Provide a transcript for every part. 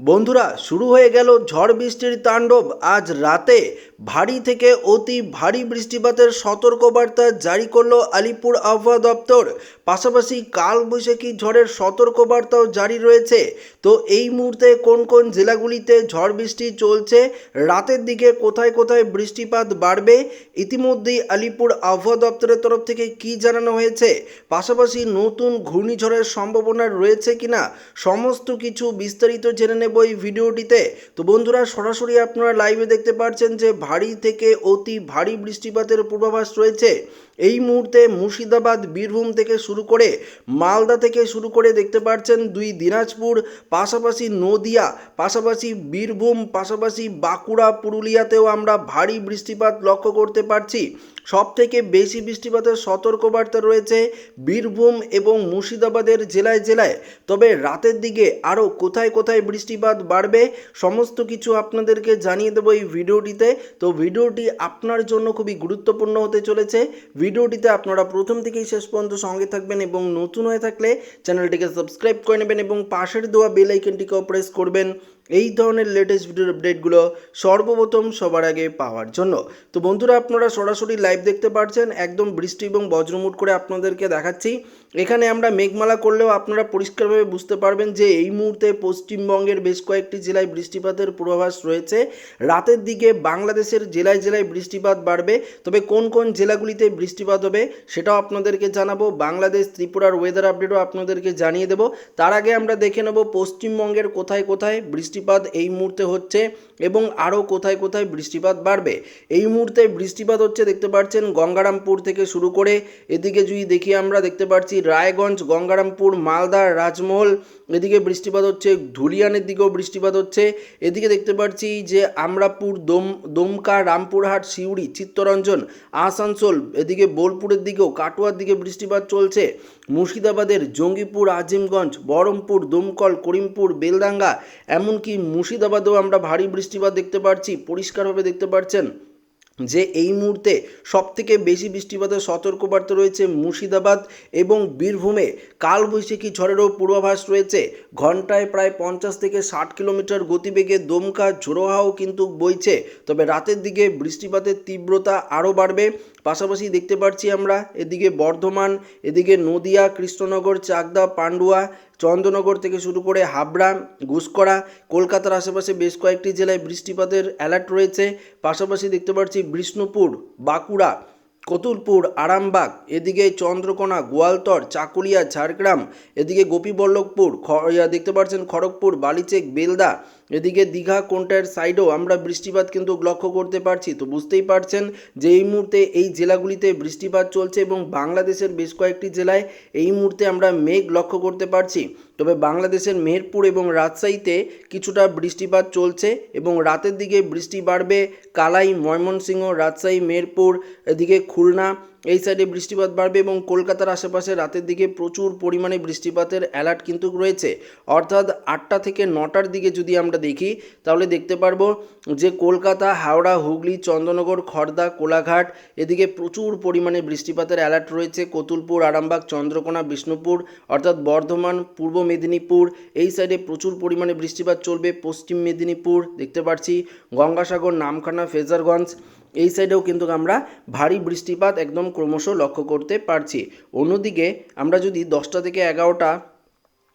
বন্ধুরা, শুরু হয়ে গেল ঝড় বৃষ্টির তাণ্ডব। আজ রাতে ভারী থেকে অতি ভারী বৃষ্টিপাতের সতর্কবার্তা জারি করল আলিপুর আবহাওয়া দপ্তর। পাশাপাশি কালবৈশাখী ঝড়ের সতর্কবার্তাও জারি রয়েছে। তো এই মুহূর্তে কোন কোন জেলাগুলিতে ঝড় বৃষ্টি চলছে? রাতের দিকে কোথায় কোথায় বৃষ্টিপাত বাড়বে? ইতিমধ্যেই আলিপুর আবহাওয়া দপ্তরের তরফ থেকে কি জানানো হয়েছে? পাশাপাশি নতুন ঘূর্ণিঝড়ের সম্ভাবনা রয়েছে কিনা? সমস্ত কিছু বিস্তারিত জেনে নেব এই ভিডিওটিতে। তো বন্ধুরা, সরাসরি আপনারা লাইভে দেখতে পাচ্ছেন যে ভারী থেকে অতি ভারী বৃষ্টিপাতের পূর্বাভাস রয়েছে। এই মুহূর্তে মুর্শিদাবাদ, বীরভূম থেকে শুরু করে মালদা থেকে শুরু করে দেখতে পাচ্ছেন দুই দিনাজপুর, পাশাপাশি নদিয়া, পাশাপাশি বীরভূম, পাশাপাশি বাঁকুড়া, পুরুলিয়াতেও আমরা ভারী বৃষ্টিপাত লক্ষ্য করতে পারছি। সব থেকে বেশি বৃষ্টিপাতের সতর্কবার্তা রয়েছে বীরভূম এবং মুর্শিদাবাদের জেলায় জেলায়। তবে রাতের দিকে আরও কোথায় কোথায় বৃষ্টিপাত বাড়বে, সমস্ত কিছু আপনাদেরকে জানিয়ে দেবো এই ভিডিওটিতে। তো ভিডিওটি আপনার জন্য খুবই গুরুত্বপূর্ণ হতে চলেছে। ভিডিওটিতে আপনারা প্রথম থেকেই শেষ পর্যন্ত সঙ্গে থাকবেন এবং নতুন হয়ে থাকলে চ্যানেলটিকে সাবস্ক্রাইব করে নেবেন এবং পাশের দেওয়া বেল আইকনটিকেও প্রেস করবেন। এই ধরনের লেটেস্ট ভিডিওর আপডেটগুলো সর্বপ্রথম সবার আগে পাওয়ার জন্য। তো বন্ধুরা, আপনারা সরাসরি লাইভ দেখতে পাচ্ছেন একদম বৃষ্টি এবং বজ্রমুট করে আপনাদেরকে দেখাচ্ছি। এখানে আমরা মেঘমালা করলেও আপনারা পরিষ্কারভাবে বুঝতে পারবেন যে এই মুহূর্তে পশ্চিমবঙ্গের বেশ কয়েকটি জেলায় বৃষ্টিপাতের পূর্বাভাস রয়েছে। রাতের দিকে বাংলাদেশের জেলায় জেলায় বৃষ্টিপাত বাড়বে, তবে কোন কোন জেলাগুলিতে বৃষ্টিপাত হবে সেটাও আপনাদেরকে জানাব। বাংলাদেশ, ত্রিপুরার ওয়েদার আপডেটও আপনাদেরকে জানিয়ে দেবো। তার আগে আমরা দেখে নেব পশ্চিমবঙ্গের কোথায় কোথায় বৃষ্টিপাত এই মুহূর্তে হচ্ছে এবং আরও কোথায় কোথায় বৃষ্টিপাত বাড়বে। এই মুহূর্তে বৃষ্টিপাত হচ্ছে দেখতে পাচ্ছেন গঙ্গারামপুর থেকে শুরু করে এদিকে যদি দেখি আমরা দেখতে পাচ্ছি রায়গঞ্জ, গঙ্গারামপুর, মালদা, রাজমহল, এদিকে বৃষ্টিপাত হচ্ছে, ধুলিয়ানের দিকেও বৃষ্টিপাত হচ্ছে। এদিকে দেখতে পাচ্ছি যে আমরাপুর, দম, দমকা, রামপুরহাট, সিউড়ি, চিত্তরঞ্জন, আসানসোল, এদিকে বোলপুরের দিকেও কাটোয়ার দিকে বৃষ্টিপাত চলছে। মুর্শিদাবাদের জঙ্গিপুর, আজিমগঞ্জ, বহরমপুর, দমকল, করিমপুর, বেলডাঙ্গা, এমনকি মুর্শিদাবাদেও আমরা ভারী বৃষ্টিপাত দেখতে পাচ্ছি পরিষ্কারভাবে দেখতে পাচ্ছেন যে এই মুহূর্তে সব থেকে বেশি বৃষ্টিপাতের সতর্কবার্তা রয়েছে মুর্শিদাবাদ এবং বীরভূমে। কালবৈশাখী ঝড়েরও পূর্বাভাস রয়েছে। ঘন্টায় প্রায় পঞ্চাশ থেকে ষাট কিলোমিটার গতিবেগে দমকা ঝোড়োহাও কিন্তু বইছে। তবে রাতের দিকে বৃষ্টিপাতের তীব্রতা আরও বাড়বে। পাশাপাশি দেখতে পাচ্ছি আমরা এদিকে বর্ধমান, এদিকে নদিয়া, কৃষ্ণনগর, চাকদা, পান্ডুয়া, চন্দ্রনগর থেকে শুরু করে হাবড়া ঘুসকরা কলকাতার আশেপাশে বেশ কয়েকটি জেলায় বৃষ্টিপাতের অ্যালার্ট রয়েছে। পাশাপাশি দেখতে পাচ্ছি বিষ্ণুপুর, বাঁকুড়া, কতুলপুর, আরামবাগ, এদিকে চন্দ্রকোনা, গোয়ালতর, চাকুলিয়া, ঝাড়গ্রাম, এদিকে গোপীবল্লভপুর দেখতে পাচ্ছেন খড়গপুর, বালিচেক, বেলদা এদিকে দীঘা কোনটার সাইডেও আমরা বৃষ্টিপাত কিন্তু লক্ষ্য করতে পারছি। তো বুঝতেই পারছেন যে এই মুহূর্তে এই জেলাগুলিতে বৃষ্টিপাত চলছে এবং বাংলাদেশের বেশ কয়েকটি জেলায় এই মুহূর্তে আমরা মেঘ লক্ষ্য করতে পারছি। তবে বাংলাদেশের মেহেরপুর এবং রাজশাহীতে কিছুটা বৃষ্টিপাত চলছে এবং রাতের দিকে বৃষ্টি বাড়বে কালাই, ময়মনসিংহ, রাজশাহী, মেহেরপুর, এদিকে খুলনা এই সাইডে বৃষ্টিপাত বাড়বে এবং কলকাতার আশেপাশে রাতের দিকে প্রচুর পরিমাণে বৃষ্টিপাতের অ্যালার্ট কিন্তু রয়েছে। অর্থাৎ আটটা থেকে নটার দিকে যদি আমরা দেখি, তাহলে দেখতে পারব যে কলকাতা, হাওড়া, হুগলি, চন্দ্রনগর খড়দা কোলাঘাট, এদিকে প্রচুর পরিমাণে বৃষ্টিপাতের অ্যালার্ট রয়েছে। কতুলপুর, আরামবাগ, চন্দ্রকোনা, বিষ্ণুপুর, অর্থাৎ বর্ধমান, পূর্ব মেদিনীপুর, এই সাইডে প্রচুর পরিমাণে বৃষ্টিপাত চলবে। পশ্চিম মেদিনীপুর দেখতে পাচ্ছি, গঙ্গাসাগর, নামখানা, ফেজারগঞ্জ এই সাইডেও কিন্তু আমরা ভারী বৃষ্টিপাত একদম ক্রমশ লক্ষ্য করতে পারছি। অন্যদিকে আমরা যদি দশটা থেকে এগারোটা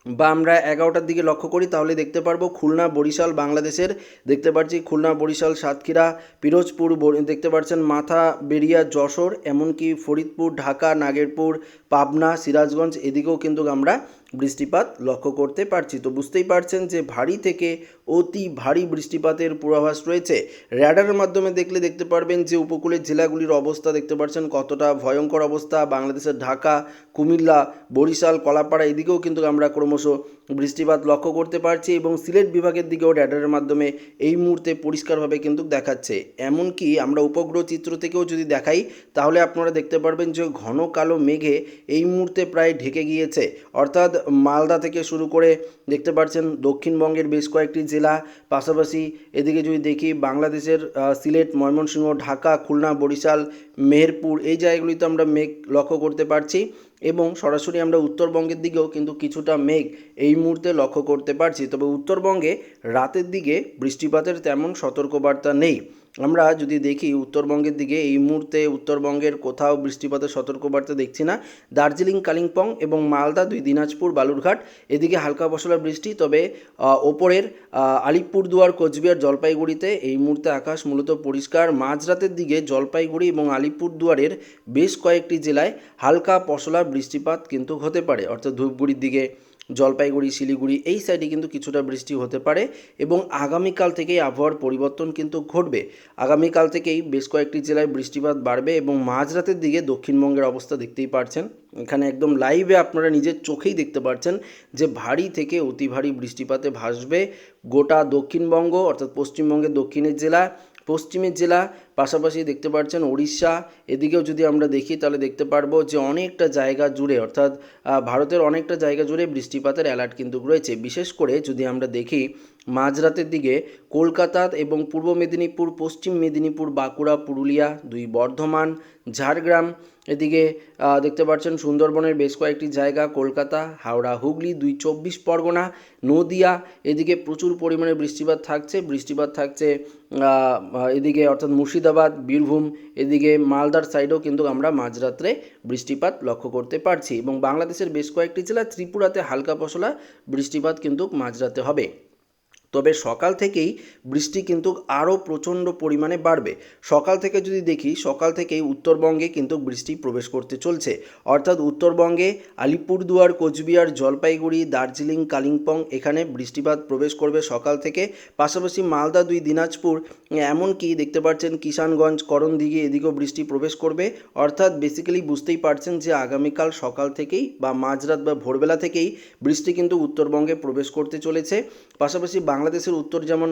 বা আমরা এগারোটার দিকে লক্ষ্য করি, তাহলে দেখতে পারব খুলনা, বরিশাল, বাংলাদেশের, দেখতে পাচ্ছি খুলনা, বরিশাল, সাতক্ষীরা, পিরোজপুর দেখতে পাচ্ছেন মাথা বেরিয়া যশোর, এমনকি ফরিদপুর, ঢাকা, নাগেরপুর, পাবনা, সিরাজগঞ্জ, এদিকেও কিন্তু আমরা বৃষ্টিপাত লক্ষ্য করতে পারছি। তো বুঝতেই পারছেন যে ভারী থেকে অতি ভারী বৃষ্টিপাতের পূর্বাভাস রয়েছে। র্যাডারের মাধ্যমে দেখলে দেখতে পারবেন যে উপকূলের জেলাগুলির অবস্থা দেখতে পাচ্ছেন কতটা ভয়ঙ্কর অবস্থা। বাংলাদেশের ঢাকা, কুমিল্লা, বরিশাল, কলাপাড়া, এদিকেও কিন্তু আমরা ক্রমশ বৃষ্টিপাত লক্ষ্য করতে পারছি এবং সিলেট বিভাগের দিকেও র্যাডারের মাধ্যমে এই মুহূর্তে পরিষ্কারভাবে কিন্তু দেখাচ্ছে। এমনকি আমরা উপগ্রহ চিত্র থেকেও যদি দেখাই, তাহলে আপনারা দেখতে পারবেন যে ঘন কালো মেঘে এই মুহূর্তে প্রায় ঢেকে গিয়েছে। অর্থাৎ মালদা থেকে শুরু করে দেখতে পাচ্ছেন দক্ষিণবঙ্গের বেশ কয়েকটি জেলা, পাশাপাশি এদিকে যদি দেখি বাংলাদেশের সিলেট, ময়মনসিংহ, ঢাকা, খুলনা, বরিশাল, মেহেরপুর, এই জায়গাগুলিতে আমরা মেঘ লক্ষ্য করতে পারছি। এবং সরাসরি আমরা উত্তরবঙ্গের দিকেও কিন্তু কিছুটা মেঘ এই মুহূর্তে লক্ষ্য করতে পারছি। তবে উত্তরবঙ্গে রাতের দিকে বৃষ্টিপাতের তেমন সতর্কবার্তা নেই। আমরা যদি দেখি উত্তরবঙ্গের দিকে, এই মুহূর্তে উত্তরবঙ্গের কোথাও বৃষ্টিপাতের সতর্কবার্তা দেখছি না। দার্জিলিং, কালিম্পং এবং মালদা দুই, দিনাজপুর, বালুরঘাট, এদিকে হালকা পশলা বৃষ্টি। তবে ওপরের আলিপুরদুয়ার, কোচবিহার, জলপাইগুড়িতে এই মুহূর্তে আকাশ মূলত পরিষ্কার। মাঝরাতের দিকে জলপাইগুড়ি এবং আলিপুরদুয়ারের বেশ কয়েকটি জেলায় হালকা পশলা বৃষ্টিপাত কিন্তু হতে পারে। অর্থাৎ ধূপগুড়ির দিকে জলপাইগুড়ি, শিলিগুড়ি এই সাইডে কিন্তু কিছুটা বৃষ্টি হতে পারে এবং আগামীকাল থেকেই আবহাওয়ার পরিবর্তন কিন্তু ঘটবে। আগামীকাল থেকেই বেশ কয়েকটি জেলায় বৃষ্টিপাত বাড়বে এবং মাঝরাতের দিকে দক্ষিণবঙ্গের অবস্থা দেখতেই পারছেন। এখানে একদম লাইভে আপনারা নিজের চোখেই দেখতে পাচ্ছেন যে ভারী থেকে অতি ভারী বৃষ্টিপাতে ভাসবে গোটা দক্ষিণবঙ্গ অর্থাৎ পশ্চিমবঙ্গের দক্ষিণের জেলা পশ্চিমের জেলা, পাশাপাশি দেখতে পাচ্ছেন উড়িষ্যা এদিকেও যদি আমরা দেখি, তাহলে দেখতে পারব যে অনেকটা জায়গা জুড়ে, অর্থাৎ ভারতের অনেকটা জায়গা জুড়ে বৃষ্টিপাতের অ্যালার্ট কিন্তু রয়েছে। বিশেষ করে যদি আমরা দেখি, মাঝরাতের দিকে কলকাতা এবং পূর্ব মেদিনীপুর, পশ্চিম মেদিনীপুর, বাঁকুড়া, পুরুলিয়া, দুই বর্ধমান, ঝাড়গ্রাম, এদিকে দেখতে পাচ্ছেন সুন্দরবনের বেশ কয়েকটি জায়গা, কলকাতা, হাওড়া, হুগলি, দুই চব্বিশ পরগনা, নদিয়া, এদিকে প্রচুর পরিমাণে বৃষ্টিপাত থাকছে। বৃষ্টিপাত থাকছে এদিকে অর্থাৎ মুর্শিদাবাদ, বীরভূম, এদিকে মালদার সাইডেও কিন্তু আমরা মাঝরাত্রে বৃষ্টিপাত লক্ষ্য করতে পারছি এবং বাংলাদেশের বেশ কয়েকটি জেলা ত্রিপুরাতে হালকা পশলা বৃষ্টিপাত কিন্তু মাঝরাতে হবে। তবে সকাল থেকেই বৃষ্টি কিন্তু আরও প্রচণ্ড পরিমাণে বাড়বে। সকাল থেকে যদি দেখি, সকাল থেকেই উত্তরবঙ্গে কিন্তু বৃষ্টি প্রবেশ করতে চলছে। অর্থাৎ উত্তরবঙ্গে আলিপুরদুয়ার, কোচবিহার, জলপাইগুড়ি, দার্জিলিং, কালিম্পং এখানে বৃষ্টিপাত প্রবেশ করবে সকাল থেকে। পাশাপাশি মালদা দুই, দিনাজপুর এমনকি দেখতে পাচ্ছেন কিষানগঞ্জ, করণদিঘি এদিকেও বৃষ্টি প্রবেশ করবে। অর্থাৎ বেসিক্যালি বুঝতেই পারছেন যে আগামীকাল সকাল থেকেই বা মাঝরাত বা ভোরবেলা থেকেই বৃষ্টি কিন্তু উত্তরবঙ্গে প্রবেশ করতে চলেছে। পাশাপাশি বাংলাদেশের উত্তর যেমন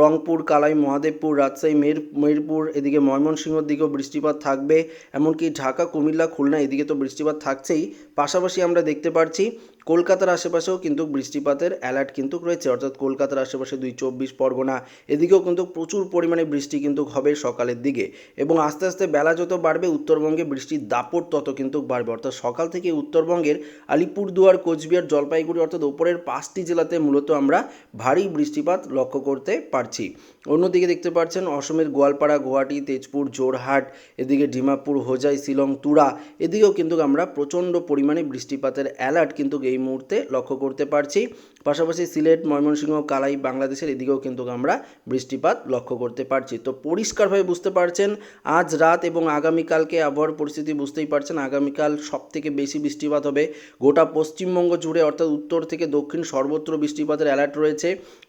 রংপুর, কালাই, মহাদেবপুর, রাজশাহী মের মেরপুর এদিকে ময়মনসিংহর দিকেও বৃষ্টিপাত থাকবে। এমনকি ঢাকা, কুমিল্লা, খুলনা, এদিকে তো বৃষ্টিপাত থাকছেই। পাশাপাশি আমরা দেখতে পাচ্ছি কলকাতার আশেপাশেও কিন্তু বৃষ্টিপাতের অ্যালার্ট কিন্তু রয়েছে। অর্থাৎ কলকাতার আশেপাশে দুই চব্বিশ পরগনা, এদিকেও কিন্তু প্রচুর পরিমাণে বৃষ্টি কিন্তু হবে সকালের দিকে। এবং আস্তে আস্তে বেলা যত বাড়বে, উত্তরবঙ্গে বৃষ্টির দাপট তত কিন্তু বাড়বে। অর্থাৎ সকাল থেকে উত্তরবঙ্গের আলিপুরদুয়ার, কোচবিহার, জলপাইগুড়ি, অর্থাৎ ওপরের পাঁচটি জেলাতে মূলত আমরা ভারী বৃষ্টিপাত লক্ষ্য করতে পারছি। অন্যদিকে দেখতে পাচ্ছেন অসমের গোয়ালপাড়া, গুয়াহাটি, তেজপুর জোরহাট এদিকে ডিমাপুর, হোজাই, শিলং, তুরা, এদিকেও কিন্তু আমরা প্রচণ্ড পরিমাণে বৃষ্টিপাতের অ্যালার্ট কিন্তু এই মুহূর্তে লক্ষ্য করতে পারছি। পাশাপাশি সিলেট, ময়মনসিংহ, কালাই বাংলাদেশের এদিকেও কিন্তু আমরা বৃষ্টিপাত লক্ষ্য করতে পারছি। তো পরিষ্কারভাবে বুঝতে পারছেন, আজ রাত এবং আগামীকালকে আবহাওয়ার পরিস্থিতি বুঝতেই পারছেন। আগামীকাল সব থেকে বেশি বৃষ্টিপাত হবে গোটা পশ্চিমবঙ্গ জুড়ে, অর্থাৎ উত্তর থেকে দক্ষিণ সর্বত্র বৃষ্টিপাতের অ্যালার্ট রয়েছে।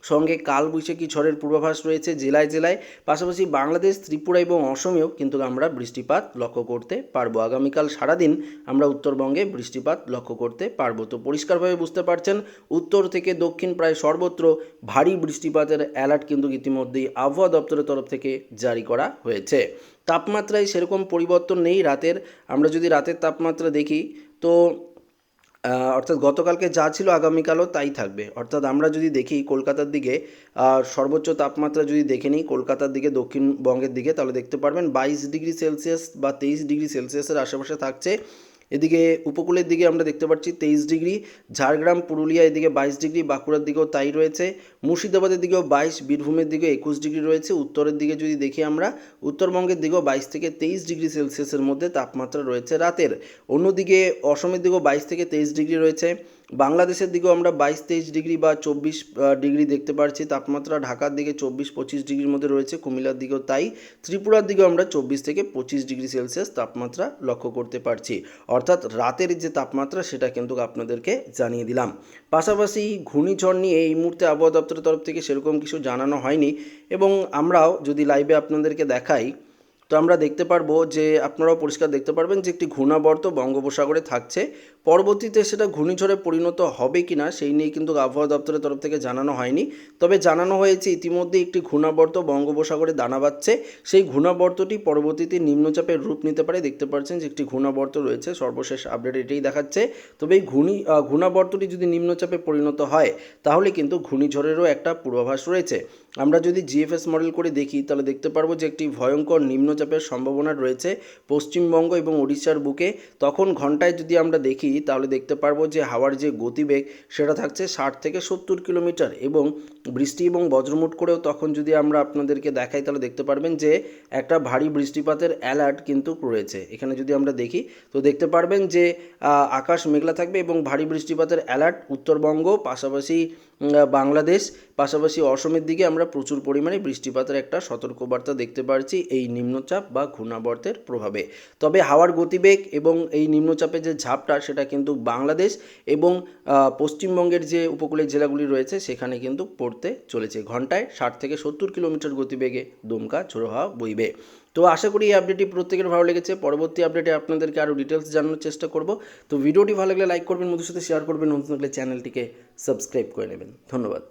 সঙ্গে কালবৈশাখী ঝড়ের পূর্বাভাস রয়েছে জেলায় জেলায়। পাশাপাশি বাংলাদেশ, ত্রিপুরা এবং অসমেও কিন্তু আমরা বৃষ্টিপাত লক্ষ্য করতে পারব। আগামীকাল সারাদিন আমরা উত্তরবঙ্গে বৃষ্টিপাত লক্ষ্য করতে পারব। তো পরিষ্কারভাবে বুঝতে পারছেন, উত্তর থেকে দক্ষিণ প্রায় সর্বত্র ভারী বৃষ্টিপাতের অ্যালার্ট কিন্তু ইতিমধ্যেই আবহাওয়া দপ্তরের তরফ থেকে জারি করা হয়েছে। তাপমাত্রায় সেরকম পরিবর্তন নেই রাতের। আমরা যদি রাতের তাপমাত্রা দেখি, তো অর্থাৎ গতকালকে যা ছিল আগামীকালও তাই থাকবে। অর্থাৎ আমরা যদি দেখি কলকাতার দিকে সর্বোচ্চ তাপমাত্রা যদি দেখে নিই কলকাতার দিকে, দক্ষিণবঙ্গের দিকে, তাহলে দেখতে পারবেন বাইশ ডিগ্রি সেলসিয়াস বা তেইশ ডিগ্রি সেলসিয়াসের আশেপাশে থাকছে। এদিকে উপকূলের দিকে আমরা দেখতে পাচ্ছি তেইশ ডিগ্রি, ঝাড়গ্রাম, পুরুলিয়া এদিকে বাইশ ডিগ্রি, বাঁকুড়ার দিকেও তাই রয়েছে। মুর্শিদাবাদের দিকেও বাইশ, বীরভূমের দিকে একুশ ডিগ্রি রয়েছে। উত্তরের দিকে যদি দেখি আমরা, উত্তরবঙ্গের দিকেও বাইশ থেকে তেইশ ডিগ্রি সেলসিয়াসের মধ্যে তাপমাত্রা রয়েছে রাতের। অন্যদিকে অসমের দিকেও বাইশ থেকে তেইশ ডিগ্রি রয়েছে। বাংলাদেশের দিকেও আমরা বাইশ, তেইশ ডিগ্রি বা চব্বিশ ডিগ্রি দেখতে পাচ্ছি তাপমাত্রা ঢাকার দিকে চব্বিশ, পঁচিশ ডিগ্রির মধ্যে রয়েছে। কুমিল্লার দিকেও তাই। ত্রিপুরার দিকেও আমরা চব্বিশ থেকে পঁচিশ ডিগ্রি সেলসিয়াস তাপমাত্রা লক্ষ্য করতে পারছি। অর্থাৎ রাতের যে তাপমাত্রা, সেটা কিন্তু আপনাদেরকে জানিয়ে দিলাম। পাশাপাশি ঘূর্ণিঝড় নিয়ে এই মুহূর্তে আবহাওয়া দপ্তরের তরফ থেকে সেরকম কিছু জানানো হয়নি এবং আমরাও যদি লাইভে আপনাদেরকে দেখাই, তো আমরা দেখতে পারব যে, আপনারাও পরিষ্কার দেখতে পারবেন যে, একটি ঘূর্ণাবর্ত বঙ্গোপসাগরে থাকছে। পরবর্তীতে সেটা ঘূর্ণিঝড়ে পরিণত হবে কি না সেই নিয়ে কিন্তু আবহাওয়া দপ্তরের তরফ থেকে জানানো হয়নি। তবে জানানো হয়েছে ইতিমধ্যে একটি ঘূর্ণাবর্ত বঙ্গোপসাগরে দানা বাঁধছে। সেই ঘূর্ণাবর্তটি পরবর্তীতে নিম্নচাপের রূপ নিতে পারে। দেখতে পাচ্ছেন যে একটি ঘূর্ণাবর্ত রয়েছে। সর্বশেষ আপডেট এটাই দেখাচ্ছে। তবে এই ঘূর্ণি ঘূর্ণাবর্তটি যদি নিম্নচাপে পরিণত হয়, তাহলে কিন্তু ঘূর্ণিঝড়েরও একটা পূর্বাভাস রয়েছে। আমরা যদি জিএফএস মডেল করে দেখি, তাহলে দেখতে পারব যে একটি ভয়ঙ্কর নিম্নচাপের সম্ভাবনা রয়েছে পশ্চিমবঙ্গ এবং উড়িষ্যার বুকে। তখন ঘন্টায় যদি আমরা দেখি তাহলে দেখতে পারব যে হাওয়ার যে গতিবেগ, সেটা থাকছে ষাট থেকে সত্তর কিলোমিটার এবং বৃষ্টি এবং বজ্রমুট করেও তখন যদি আমরা আপনাদেরকে দেখাই, তাহলে দেখতে পারবেন যে একটা ভারী বৃষ্টিপাতের অ্যালার্ট কিন্তু রয়েছে। এখানে যদি আমরা দেখি, তো দেখতে পারবেন যে আকাশ মেঘলা থাকবে এবং ভারী বৃষ্টিপাতের অ্যালার্ট উত্তরবঙ্গ, পাশাপাশি বাংলাদেশ, পাশাপাশি অসমের দিকে আমরা প্রচুর পরিমাণে বৃষ্টিপাতের একটা সতর্কবার্তা দেখতে পাচ্ছি এই নিম্নচাপ বা ঘূর্ণাবর্তের প্রভাবে। তবে হাওয়ার গতিবেগ এবং এই নিম্নচাপের যে ঝাপটা, সেটা কিন্তু বাংলাদেশ এবং পশ্চিমবঙ্গের যে উপকূলের জেলাগুলি রয়েছে, সেখানে কিন্তু পড়তে চলেছে। ঘন্টায় ষাট থেকে সত্তর কিলোমিটার গতিবেগে দমকা ঝোড়ো হাওয়া বইবে। তো আশা করি এই আপডেটটি প্রত্যেকের ভালো লেগেছে। পরবর্তী আপডেটে আপনাদেরকে আরও ডিটেলস জানানোর চেষ্টা করব। তো ভিডিওটি ভালো লাগলে লাইক করবেন বন্ধুর সাথে শেয়ার করবেন। নতুন লাগলে চ্যানেলটিকে সাবস্ক্রাইব করে নেবেন। ধন্যবাদ।